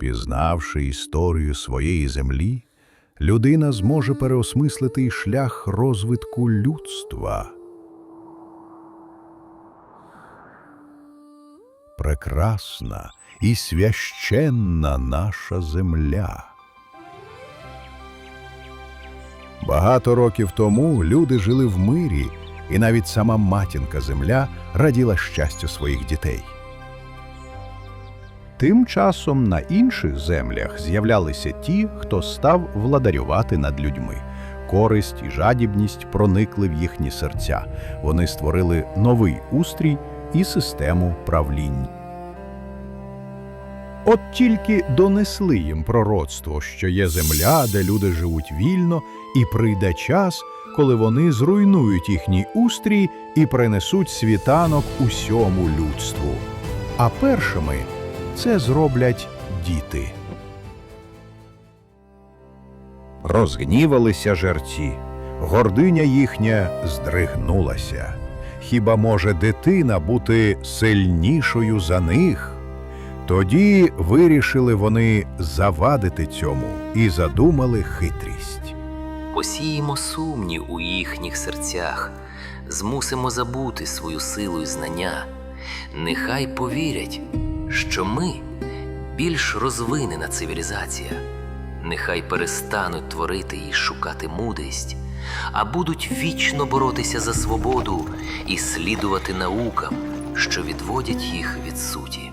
Пізнавши історію своєї землі, людина зможе переосмислити шлях розвитку людства. Прекрасна і священна наша земля. Багато років тому люди жили в мирі, і навіть сама матінка земля раділа щастю своїх дітей. Тим часом на інших землях з'являлися ті, хто став владарювати над людьми. Користь і жадібність проникли в їхні серця. Вони створили новий устрій і систему правлінь. От тільки донесли їм пророцтво, що є земля, де люди живуть вільно, і прийде час, коли вони зруйнують їхній устрій і принесуть світанок усьому людству. А першими це зроблять діти. Розгнівалися жерці, гординя їхня здригнулася. Хіба може дитина бути сильнішою за них? Тоді вирішили вони завадити цьому і задумали хитрість. Посіємо сумнів у їхніх серцях, змусимо забути свою силу і знання. Нехай повірять, що ми більш розвинена цивілізація. Нехай перестануть творити і шукати мудрість, а будуть вічно боротися за свободу і слідувати наукам, що відводять їх від суті.